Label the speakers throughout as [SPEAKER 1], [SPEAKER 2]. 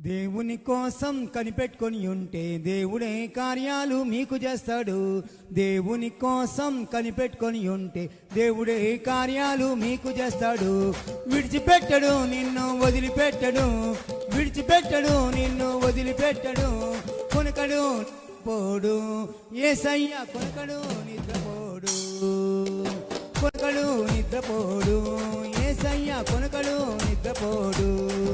[SPEAKER 1] దేవుని కోసం కనిపెట్టుకొని ఉంటే దేవుడే కార్యాలు మీకు చేస్తాడు. దేవుని కోసం కనిపెట్టుకొని ఉంటే దేవుడే కార్యాలు మీకు చేస్తాడు. విడిచిపెట్టడు నిన్ను వదిలిపెట్టడు. విడిచిపెట్టడు నిన్ను వదిలిపెట్టడు. కొనకడు పోడు. ఏసయ్య కొనకడు నిద్రపోడు. కొనకడు నిద్రపోడు. ఏసయ్య కొనకడు నిద్రపోడు.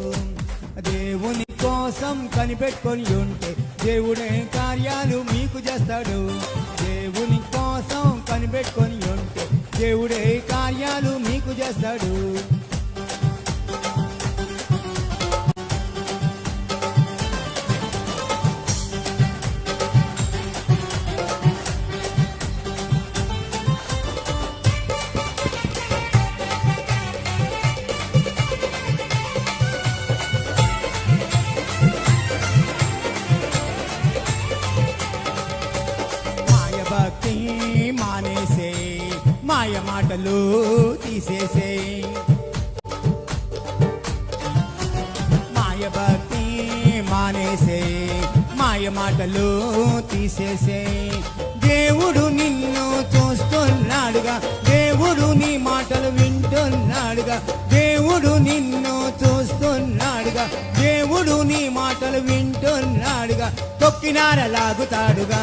[SPEAKER 1] కోసం కనిపెట్టుకొని ఉంటే దేవుడే కార్యాలు మీకు చేస్తాడు. దేవుని కోసం కనిపెట్టుకొని ఉంటే దేవుడే కార్యాలు మీకు చేస్తాడు. మాయ మాటలు తీసేసే. మాయ భక్తి మానేసే మాయ మాటలు తీసేసే. దేవుడు నిన్ను చూస్తున్నాడుగా దేవుడు నీ మాటలు వింటున్నాడుగా దేవుడు నిన్ను చూస్తున్నాడుగా దేవుడు నీ మాటలు వింటున్నాడుగా తొక్కినార లాగుతాడుగా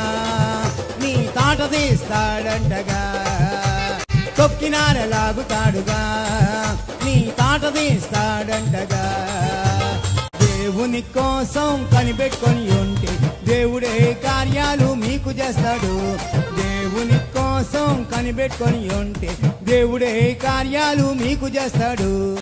[SPEAKER 1] నీ తాట తీస్తాడంటగా. తొక్కినార లాగుతాడుగా. నీ తాట తీస్తాడంటగా. దేవుని కోసం కనిపెట్టుకొని ఉంటే దేవుడే కార్యాలు మీకు చేస్తాడు. దేవుని కోసం కనిపెట్టుకొని ఉంటే దేవుడే కార్యాలు మీకు చేస్తాడు.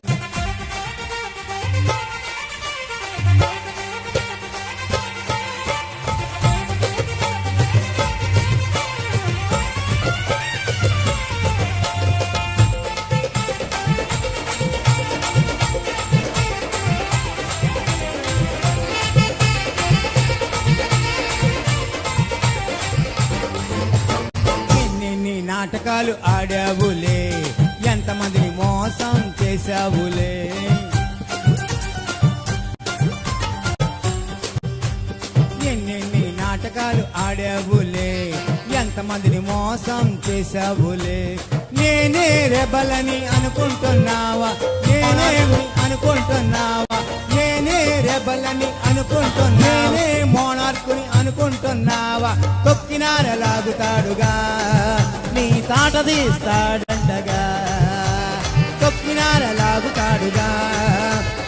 [SPEAKER 1] నాటకాలు ఆడావులే. ఎంతమందిని మోసం చేశావులే. ఎన్నెన్ని నాటకాలు ఆడావులే. ఎంతమందిని మోసం చేశావులే. నేనే రెబలని అనుకుంటున్నావా? నేనేమి అనుకుంటున్నావా? నేనే రెబలని అనుకుంటున్నానే మోనార్కుని అనుకుంటున్నావా? తొక్కినారలాగుతాడుగా లాగుతాడుగా నీ తాట తొక్కినార లాగుతాడుగా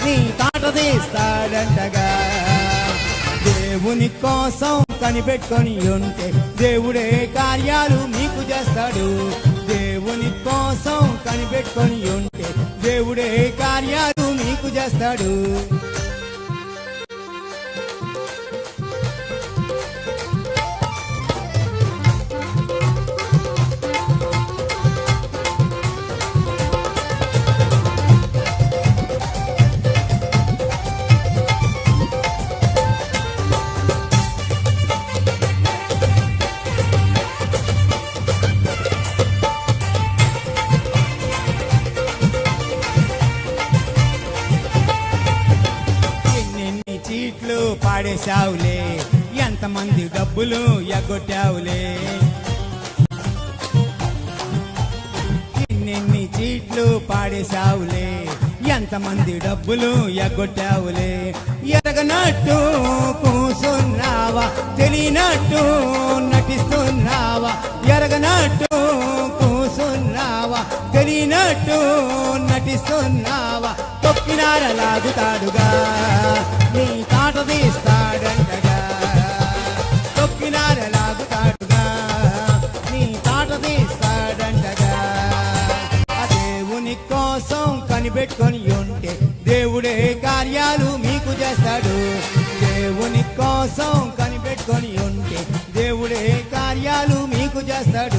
[SPEAKER 1] నీ తాట దేవుని కోసం కనిపెట్టుకొని ఉంటే దేవుడే కార్యాలు మీకు చేస్తాడు. దేవుని కోసం కనిపెట్టుకొని ఉంటే దేవుడే కార్యాలు మీకు చేస్తాడు. చీట్లు పాడేశావులే. ఎంతమంది డబ్బులు ఎగ్గొట్టావులే. ఎన్ని చీట్లు పాడేశావులే. ఎంతమంది డబ్బులు ఎగ్గొట్టావులే. ఎరగనట్టు కూసున్నావా తెలియనట్టు నటిస్తున్నావా. ఎరగనట్టు కూసున్నావా తెలియనట్టు నటిస్తున్నావా. తొక్కినారలాగుతాడుగా. లాగుతాడుగా తొక్కినార లాగుతాడుగా. నీ తాట తీస్తాడంటగా ఆ దేవుని కోసం కనిపెట్టుకొని ఉంటే దేవుడే కార్యాలు మీకు చేస్తాడు. దేవుని కోసం కనిపెట్టుకొని ఉంటే దేవుడే కార్యాలు మీకు చేస్తాడు.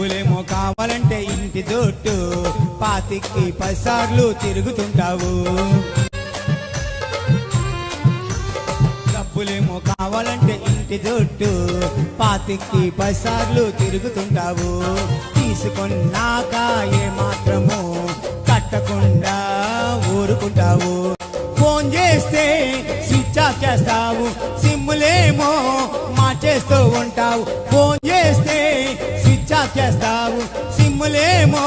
[SPEAKER 1] డబ్బులేమో కావాలంటే ఇంటి దొట్టు. పాతికి పసార్లు తిరుగుతుంటావు. డబ్బులేమో కావాలంటే ఇంటి దొట్టు. పాతికి పసార్లు తిరుగుతుంటావు. తీసుకున్నాక ఏమాత్రము కట్టకుండా ఊరుకుంటావు. ఫోన్ చేస్తే స్విచ్ ఆఫ్ చేస్తావు. సిమ్ములేమో మార్చేస్తూ ఉంటావు. ఫోన్ చేస్తే చేస్తావు. సిమ్ములేమో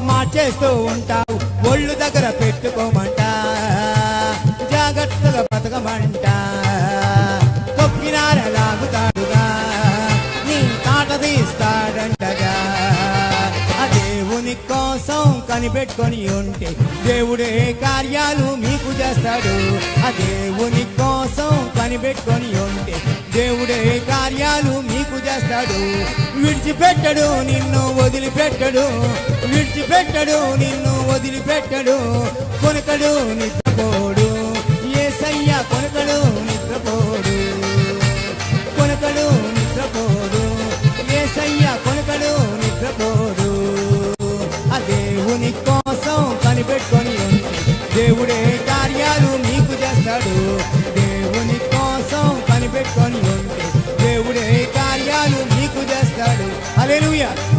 [SPEAKER 1] మార్చేస్తూ ఉంటావు. ఒళ్ళు దగ్గర పెట్టుకోమంటావు. కోసం కనిపెట్టుకొని ఉంటే దేవుడే కార్యాలు మీకు చేస్తాడు. ఆ దేవుని కోసం కనిపెట్టుకొని ఉంటే దేవుడే కార్యాలు మీకు చేస్తాడు. విడిచిపెట్టడు నిన్ను వదిలిపెట్టడు. విడిచిపెట్టడు నిన్ను వదిలిపెట్టడు. కొనకడు నిద్రపోడు. కనిపెట్టుకొని